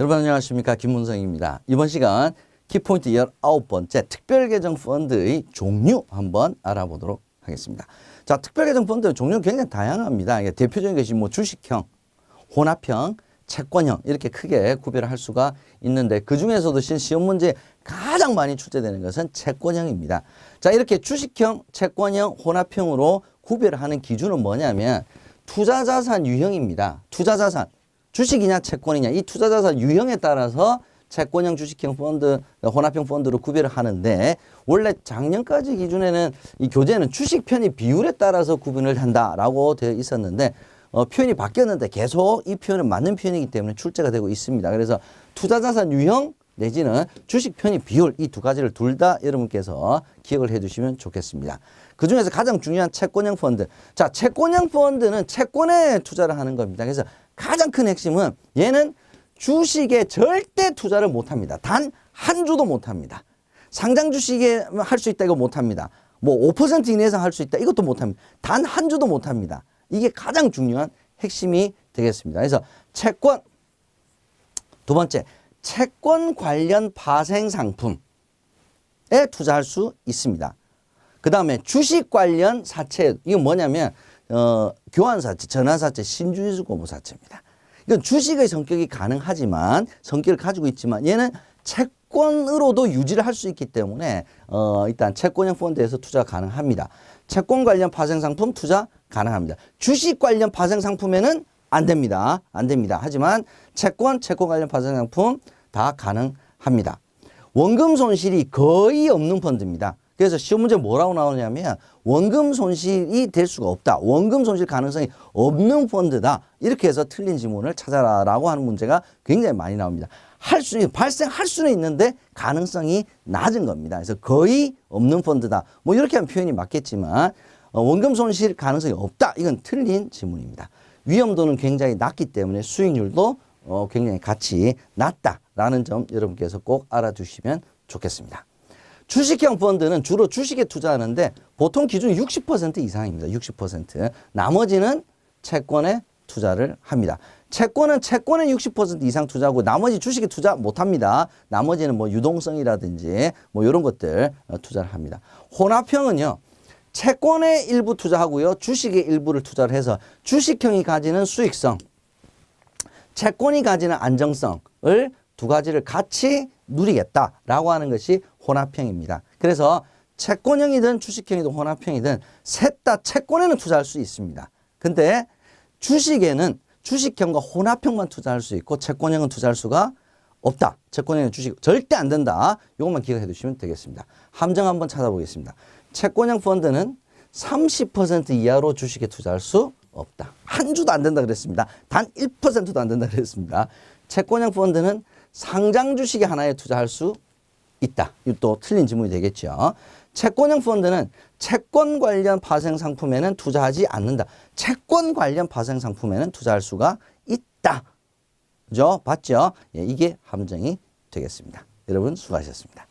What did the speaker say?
여러분 안녕하십니까 김문성입니다. 이번 시간 키포인트 19번째 특별계정 펀드의 종류 한번 알아보도록 하겠습니다. 자, 특별계정 펀드 종류 굉장히 다양합니다. 대표적인 것이 뭐 주식형, 혼합형, 채권형 이렇게 크게 구별을 할 수가 있는데 그 중에서도 실 시험 문제에 가장 많이 출제되는 것은 채권형입니다. 자, 이렇게 주식형, 채권형, 혼합형으로 구별을 하는 기준은 뭐냐면 투자자산 유형입니다. 투자자산. 주식이냐 채권이냐 이 투자자산 유형에 따라서 채권형 주식형 펀드 혼합형 펀드로 구별을 하는데 원래 작년까지 기준에는 이 교재는 주식 편입 비율에 따라서 구분을 한다라고 되어 있었는데 어, 표현이 바뀌었는데 계속 이 표현은 맞는 표현이기 때문에 출제가 되고 있습니다. 그래서 투자자산 유형 내지는 주식 편입 비율 이 두 가지를 둘 다 여러분께서 기억을 해 두시면 좋겠습니다. 그 중에서 가장 중요한 채권형 펀드. 자, 채권형 펀드는 채권에 투자를 하는 겁니다. 그래서 가장 큰 핵심은 얘는 주식에 절대 투자를 못 합니다. 단 한 주도 못 합니다. 상장 주식에 할 수 있다 이거 못 합니다. 뭐 5% 이내 이상 할수 있다 이것도 못 합니다. 단 한 주도 못 합니다. 이게 가장 중요한 핵심이 되겠습니다. 그래서 채권 두 번째 채권 관련 파생 상품에 투자할 수 있습니다. 그 다음에 주식 관련 사채, 이건 뭐냐면, 어, 교환사채, 전환사채, 신주주고무사채입니다. 이건 주식의 성격이 가능하지만, 성격을 가지고 있지만, 얘는 채권으로도 유지를 할 수 있기 때문에, 어, 일단 채권형 펀드에서 투자 가능합니다. 채권 관련 파생 상품 투자 가능합니다. 주식 관련 파생 상품에는 안 됩니다. 안 됩니다. 하지만 채권, 채권 관련 파생 상품 다 가능합니다. 원금 손실이 거의 없는 펀드입니다. 그래서 시험 문제 뭐라고 나오냐면 원금 손실이 될 수가 없다. 원금 손실 가능성이 없는 펀드다. 이렇게 해서 틀린 지문을 찾아라라고 하는 문제가 굉장히 많이 나옵니다. 할 수, 발생할 수는 있는데 가능성이 낮은 겁니다. 그래서 거의 없는 펀드다. 뭐 이렇게 하면 표현이 맞겠지만 어, 원금 손실 가능성이 없다. 이건 틀린 지문입니다. 위험도는 굉장히 낮기 때문에 수익률도 어, 굉장히 같이 낮다라는 점 여러분께서 꼭 알아두시면 좋겠습니다. 주식형 펀드는 주로 주식에 투자하는데 보통 기준 60% 이상입니다. 60%. 나머지는 채권에 투자를 합니다. 채권은 채권에 60% 이상 투자하고 나머지 주식에 투자 못 합니다. 나머지는 뭐 유동성이라든지 뭐 이런 것들 어, 투자를 합니다. 혼합형은요. 채권에 일부 투자하고요. 주식에 일부를 투자를 해서 주식형이 가지는 수익성, 채권이 가지는 안정성을 두 가지를 같이 누리겠다라고 하는 것이 혼합형입니다. 그래서 채권형이든 주식형이든 혼합형이든 셋 다 채권에는 투자할 수 있습니다. 근데 주식에는 주식형과 혼합형만 투자할 수 있고 채권형은 투자할 수가 없다. 채권형은 주식 절대 안 된다. 이것만 기억해 두시면 되겠습니다. 함정 한번 찾아보겠습니다. 채권형 펀드는 30% 이하로 주식에 투자할 수 없다. 한 주도 안 된다 그랬습니다. 단 1%도 안 된다 그랬습니다. 채권형 펀드는 상장 주식에 하나에 투자할 수 있다. 이또 틀린 지문이 되겠죠. 채권형 펀드는 채권 관련 파생 상품에는 투자하지 않는다. 채권 관련 파생 상품에는 투자할 수가 있다. 그죠? 봤죠? 예, 이게 함정이 되겠습니다. 여러분 수고하셨습니다.